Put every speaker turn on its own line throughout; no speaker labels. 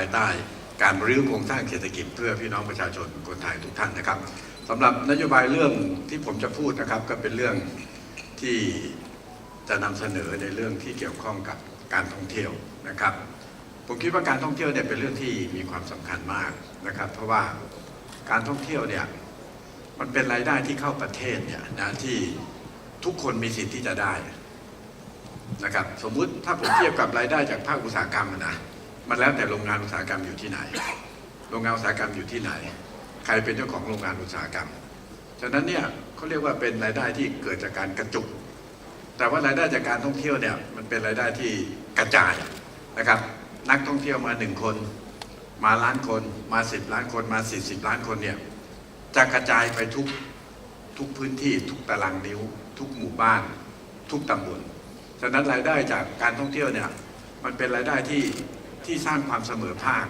ายใต้ การรื้อโครงสร้างเศรษฐกิจเพื่อพี่น้องประชาชนคนไทยทุกท่านนะครับสำหรับนโยบายเรื่องที่ผมจะพูดนะครับ ก็เป็นเรื่องที่จะนำเสนอในเรื่องที่เกี่ยวข้องกับการท่องเที่ยวนะครับ ผมคิดว่าการท่องเที่ยวเนี่ยเป็นเรื่องที่มีความสำคัญมากนะครับ เพราะว่าการท่องเที่ยวเนี่ยมันเป็นรายได้ที่เข้าประเทศเนี่ยนะที่ทุกคนมีสิทธิ์ที่จะได้นะครับ สมมุติถ้าผมเทียบกับรายได้จากภาคอุตสาหกรรมนะ มันแล้วแต่โรงงานอุตสาหกรรมอยู่ที่ไหน โรงงานอุตสาหกรรมอยู่ที่ไหน ใครเป็นเจ้าของโรงงานอุตสาหกรรม ฉะนั้นเนี่ยเขาเรียกว่าเป็นรายได้ที่เกิดจากการกระจุก แต่ว่ารายได้จากการท่องเที่ยวเนี่ยมันเป็นรายได้ที่กระจายนะครับ นักท่องเที่ยวมาหนึ่งคน มาล้านคน มาสิบล้านคน มาสี่สิบล้านคนเนี่ยจะกระจายไปทุกทุกพื้นที่ทุกตารางนิ้ว ทุกหมู่บ้าน ทุกตำบล ฉะนั้นรายได้จากการท่องเที่ยวเนี่ยมันเป็นรายได้ที่ ที่สร้างความเสมอภาค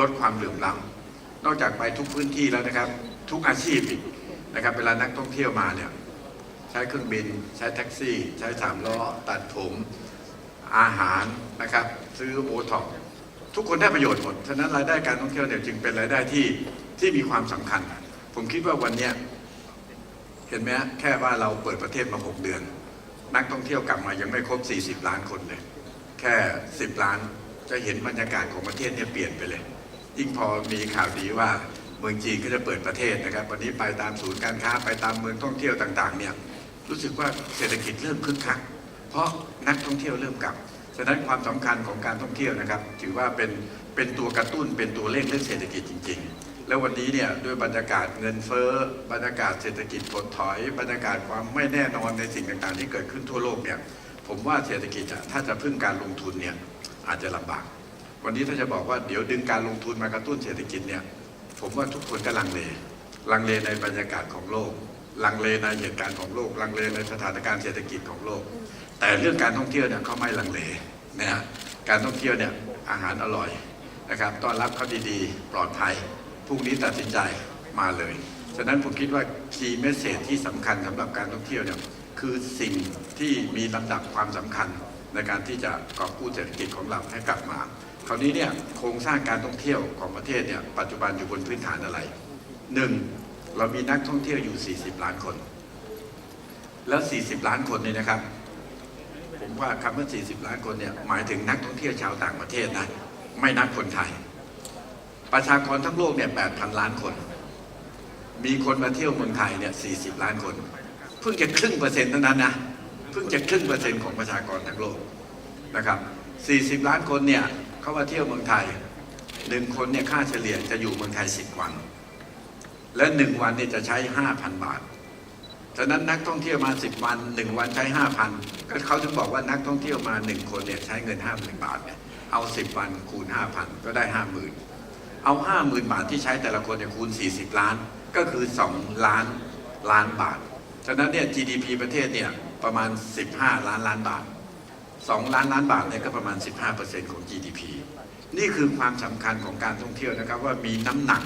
ลดความเหลื่อมล้ำนอกจากไปทุกพื้นที่แล้วนะครับ ทุกอาชีพอีกนะครับเวลานักท่องเที่ยวมาเนี่ยใช้เครื่องบิน ใช้แท็กซี่ ใช้สามล้อตัดผมอาหารนะครับ ซื้อโอท็อปทุกคนได้ประโยชน์หมดฉะนั้นรายได้การท่องเที่ยวเนี่ยจึงเป็นรายได้ที่ที่มีความสำคัญ ผมคิดว่าวันเนี้ยเห็นไหมแค่ว่าเราเปิดประเทศมาหกเดือน นักท่องเที่ยวกลับมายังไม่ครบ 40 ล้านคนเลย แค่ 10 ล้าน จะเห็นบรรยากาศของประเทศเนี่ยเปลี่ยนไปเลย ยิ่งพอมีข่าวดีว่าเมืองจีนก็จะเปิดประเทศนะครับวันนี้ไปตามศูนย์การค้าไปตามเมืองท่องเที่ยวต่างๆ เนี่ยรู้สึกว่าเศรษฐกิจเริ่มคึกคัก เพราะนักท่องเที่ยวเริ่มกลับฉะนั้นความสำคัญของการท่องเที่ยวนะครับ ถือว่าเป็นเป็นตัวกระตุ้นเป็นตัวเร่งเรื่องเศรษฐกิจจริง ๆ แล้ววันนี้เนี่ยด้วยบรรยากาศเงินเฟ้อบรรยากาศเศรษฐกิจถดถอย บรรยากาศความไม่แน่นอนในสิ่งต่างๆ ที่เกิดขึ้นทั่วโลกเนี่ยผมว่าเศรษฐกิจถ้าจะพึ่งการลงทุนเนี่ย อาจจะลำบาก วันนี้ถ้าจะบอกว่าเดี๋ยวดึงการลงทุนมากระตุ้นเศรษฐกิจเนี่ย ผมว่าทุกคนก็ลังเล ลังเลในบรรยากาศของโลก ลังเลในเหตุการณ์ของโลก ลังเลในสถานการณ์เศรษฐกิจของโลก แต่เรื่องการท่องเที่ยวเนี่ยเขาไม่ลังเลนะฮะ การท่องเที่ยวเนี่ยอาหารอร่อยนะครับ ต้อนรับเขาดีๆ ปลอดภัย พรุ่งนี้ตัดสินใจมาเลย ฉะนั้นผมคิดว่าคีย์เมสเซจที่สำคัญสำหรับการท่องเที่ยวเนี่ยคือสิ่งที่มีลำดับความสำคัญ ในการที่จะกอบกู้เศรษฐกิจของเราให้กลับมา คราวนี้เนี่ยโครงสร้างการท่องเที่ยวของประเทศเนี่ยปัจจุบันอยู่บนพื้นฐานอะไรหนึ่งเรามีนักท่องเที่ยวอยู่ 40 ล้านคน แล้ว 40 ล้านคนเนี่ยนะครับ ผมว่าคำว่า 40 ล้านคนเนี่ยหมายถึงนักท่องเที่ยวชาวต่างประเทศนะไม่นับคนไทย ประชากรทั้งโลกเนี่ย 8,000 ล้านคน มีคนมาเที่ยวเมืองไทยเนี่ย 40 ล้านคน เพิ่งจะครึ่งเปอร์เซ็นต์เท่านั้นนะ เพิ่งจะครึ่งเปอร์เซ็นต์ของประชากรทั้งโลกนะครับ 40 ล้านคนเนี่ยเขามาเที่ยวเมืองไทยหนึ่งคนเนี่ยค่าเฉลี่ยจะอยู่เมืองไทย 10 วัน และหนึ่งวันเนี่ยจะใช้ 5,000 บาทฉะนั้นนักท่องเที่ยวมา 10 วัน1วันใช้ 5,000 ก็เขาถึงบอกว่านักท่องเที่ยวมา1คนเนี่ยใช้เงิน 50,000 บาทเนี่ยเอา 10 วันคูณ 5,000 ก็ได้ 50,000 เอา 50,000 บาทที่ใช้แต่ละคนเนี่ยคูณ 40 ล้านก็คือ 2 ล้านล้านบาท ฉะนั้นเนี่ย GDP ประเทศเนี่ย ประมาณ 15 ล้านล้านบาท 2 ล้านล้านบาทเนี่ยก็ประมาณ 15%ของ GDP นี่คือความสำคัญของการท่องเที่ยวนะครับ ว่ามีน้ำหนัก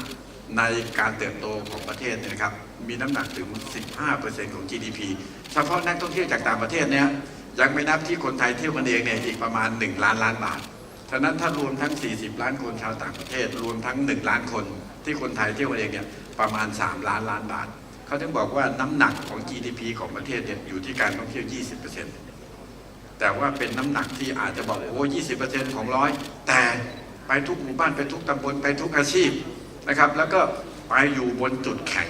ในการเติบโตของประเทศเนี่ยนะครับ มีน้ำหนักถึง 15%ของ GDP เฉพาะนักท่องเที่ยวจากต่างประเทศเนี่ยยังไม่นับที่คนไทยเที่ยวกันเองเนี่ยอีกประมาณ 1 ล้านล้านบาท ฉะนั้นถ้ารวมทั้ง 40 ล้านคนชาวต่างประเทศ รวมทั้ง 1 ล้านคนที่คนไทยเที่ยวกันเองเนี่ยประมาณ 3 ล้านล้านบาท เขาถึงบอกว่าน้ำหนักของ GDP ของประเทศเนี่ยอยู่ที่การท่องเที่ยว 20%แต่ว่าเป็นน้ำหนักที่อาจจะบอกโอ้ยี่สิบเปอร์เซ็นต์ของร้อยแต่ไปทุกหมู่บ้านไปทุกตำบลไปทุกอาชีพนะครับ แล้วก็ไปอยู่บนจุดแข็ง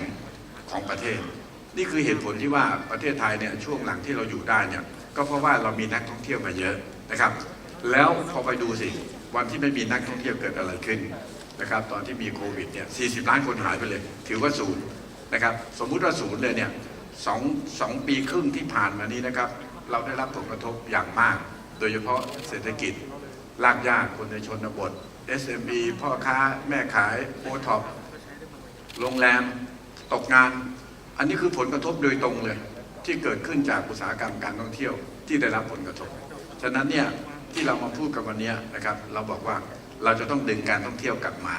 ของประเทศ นี่คือเหตุผลที่ว่าประเทศไทยเนี่ยช่วงหลังที่เราอยู่ได้เนี่ยก็เพราะว่าเรามีนักท่องเที่ยวมาเยอะนะครับ แล้วพอไปดูสิวันที่ไม่มีนักท่องเที่ยวเกิดอะไรขึ้นนะครับ ตอนที่มีโควิดเนี่ย40 ล้านคนหายไปเลย ถือว่าศูนย์ นะครับสมมุติว่าศูนย์เลยเนี่ยสองสองปีครึ่งที่ผ่านมานี้นะครับเราได้รับผลกระทบอย่างมาก โดยเฉพาะเศรษฐกิจลากยากคนในชนบท SME พ่อค้าแม่ขายโอท็อปโรงแรมตกงาน อันนี้คือผลกระทบโดยตรงเลย ที่เกิดขึ้นจากอุตสาหกรรมการท่องเที่ยวที่ได้รับผลกระทบ ฉะนั้นเนี่ยที่เรามาพูดกันวันนี้นะครับ เราบอกว่าเราจะต้องดึงการท่องเที่ยวกลับมา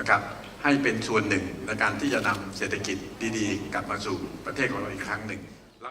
นะครับให้เป็นส่วนหนึ่งในการที่จะนำเศรษฐกิจดีๆ กลับมาสู่ประเทศของเราอีกครั้งหนึ่ง